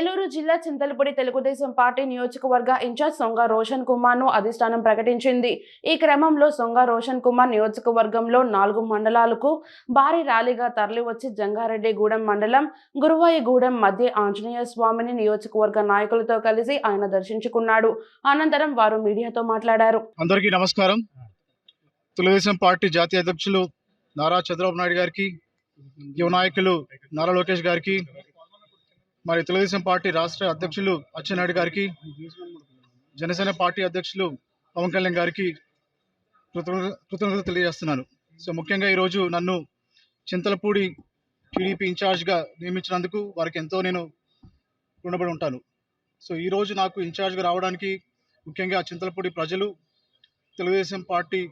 ఏలూరు జిల్లా చింతలపూడి తెలుగుదేశం పార్టీ నియోజకవర్గ ఇన్ఛార్జ్ సొంగ రోషన్ కుమార్ను అధిష్టానం ప్రకటించింది. ఈ క్రమంలో సొంగ రోషన్ కుమార్ నియోజకవర్గంలో నాలుగు మండలాలకు భారీ ర్యాలీగా తరలివచ్చి జంగారెడ్డిగూడెం మండలం గురువాయిగూడెం మధ్య ఆంజనేయ స్వామిని నియోజకవర్గ నాయకులతో కలిసి ఆయన దర్శించుకున్నాడు. అనంతరం వారు మీడియాతో మాట్లాడారు. అందరికీ నమస్కారం. తెలుగుదేశం పార్టీ జాతీయ అధ్యక్షులు నారా చంద్రబాబు నాయుడు గారికి యువ నాయకులు నారా లోకేష్ గారికి మరి తెలుగుదేశం పార్టీ రాష్ట్ర అధ్యక్షులు అచ్చెన్నాయుడు గారికి జనసేన పార్టీ అధ్యక్షులు పవన్ కళ్యాణ్ గారికి కృతజ్ఞ- కృతజ్ఞతలు తెలియజేస్తున్నాను. సో ముఖ్యంగా ఈరోజు నన్ను చింతలపూడి టీడీపీ ఇన్ఛార్జ్గా నియమించినందుకు వారికి ఎంతో నేను రుణపడి ఉంటాను. సో ఈరోజు నాకు ఇన్ఛార్జ్గా రావడానికి ముఖ్యంగా చింతలపూడి ప్రజలు తెలుగుదేశం పార్టీ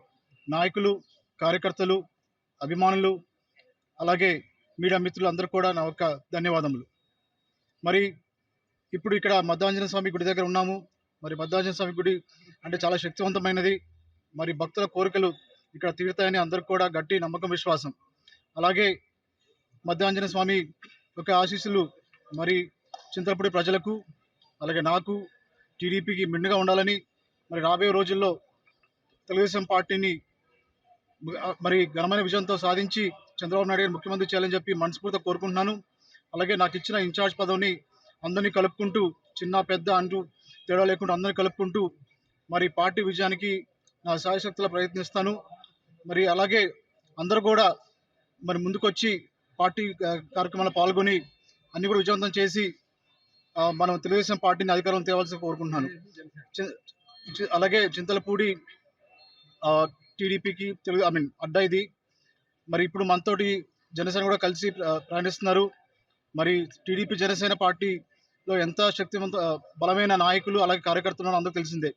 నాయకులు కార్యకర్తలు అభిమానులు అలాగే మీడియా మిత్రులు అందరూ కూడా నా యొక్క ధన్యవాదములు. మరి ఇప్పుడు ఇక్కడ మధ్యాంజన స్వామి గుడి దగ్గర ఉన్నాము. మరి మద్దాంజనేయ స్వామి గుడి అంటే చాలా శక్తివంతమైనది. మరి భక్తుల కోరికలు ఇక్కడ తీరుతాయని అందరికి కూడా గట్టి నమ్మకం విశ్వాసం. అలాగే మద్దాంజనేయ స్వామి యొక్క ఆశీస్సులు మరి చింతలపూడి ప్రజలకు అలాగే నాకు టీడీపీకి మిన్నుగా ఉండాలని మరి రాబోయే రోజుల్లో తెలుగుదేశం పార్టీని మరి ఘనమైన విజయంతో సాధించి చంద్రబాబు నాయుడు గారు ముఖ్యమంత్రి చేయాలని చెప్పి మనస్ఫూర్తిగా కోరుకుంటున్నాను. అలాగే నాకు ఇచ్చిన ఇన్ఛార్జ్ పదవిని అందరినీ కలుపుకుంటూ చిన్న పెద్ద అంటూ తేడా లేకుండా అందరినీ కలుపుకుంటూ మరి పార్టీ విజయానికి నా సాయశక్తులు ప్రయత్నిస్తాను. మరి అలాగే అందరూ కూడా మరి ముందుకొచ్చి పార్టీ ఆ, కార్యక్రమాల్లో పాల్గొని అన్ని కూడా విజయవంతం చేసి మనం తెలుగుదేశం పార్టీని అధికారం తేవాల్సి కోరుకుంటున్నాను. అలాగే చింతలపూడి టీడీపీకి తెలుగు ఐ మీన్ అడ్డా ఇది. మరి ఇప్పుడు మనతోటి జనసేన కూడా కలిసి ప్రయాణిస్తున్నారు. మరి టీడీపీ జనసేన పార్టీలో ఎంత శక్తివంత బలమైన నాయకులు అలాగే కార్యకర్తలు అందరూ తెలిసిందే.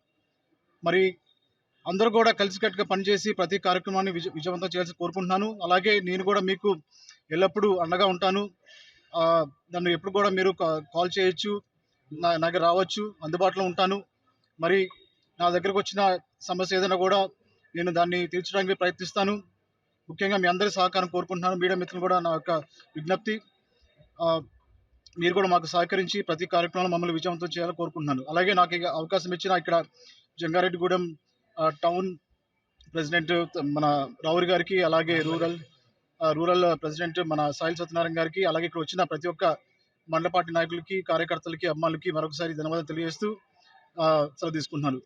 మరి అందరూ కూడా కలిసికట్టుగా పనిచేసి ప్రతి కార్యక్రమాన్ని విజ విజయవంతం చేయాల్సి కోరుకుంటున్నాను. అలాగే నేను కూడా మీకు ఎల్లప్పుడూ అండగా ఉంటాను. నన్ను ఎప్పుడు కూడా మీరు కాల్ చేయొచ్చు నా రావచ్చు అందుబాటులో ఉంటాను. మరి నా దగ్గరకు వచ్చిన సమస్య ఏదైనా కూడా నేను దాన్ని తీర్చడానికి ప్రయత్నిస్తాను. ముఖ్యంగా మీ అందరి సహకారం కోరుకుంటున్నాను. మీడియా మిత్రులు కూడా నా యొక్క విజ్ఞప్తి. మీరు కూడా మాకు సహకరించి ప్రతి కార్యక్రమాన్ని మమ్మల్ని విజయవంతం చేయాలని కోరుకుంటున్నాను. అలాగే నాకు ఇక అవకాశం ఇచ్చిన ఇక్కడ జంగారెడ్డిగూడెం టౌన్ ప్రెసిడెంట్ మన రావురి గారికి అలాగే రూరల్ రూరల్ ప్రెసిడెంట్ మన సాయిల్ సత్యనారాయణ గారికి అలాగే ఇక్కడ వచ్చిన ప్రతి ఒక్క మండల పార్టీ నాయకులకి కార్యకర్తలకి అమ్మాలకి మరొకసారి ధన్యవాదాలు తెలియజేస్తూ సెలవు తీసుకుంటున్నాను.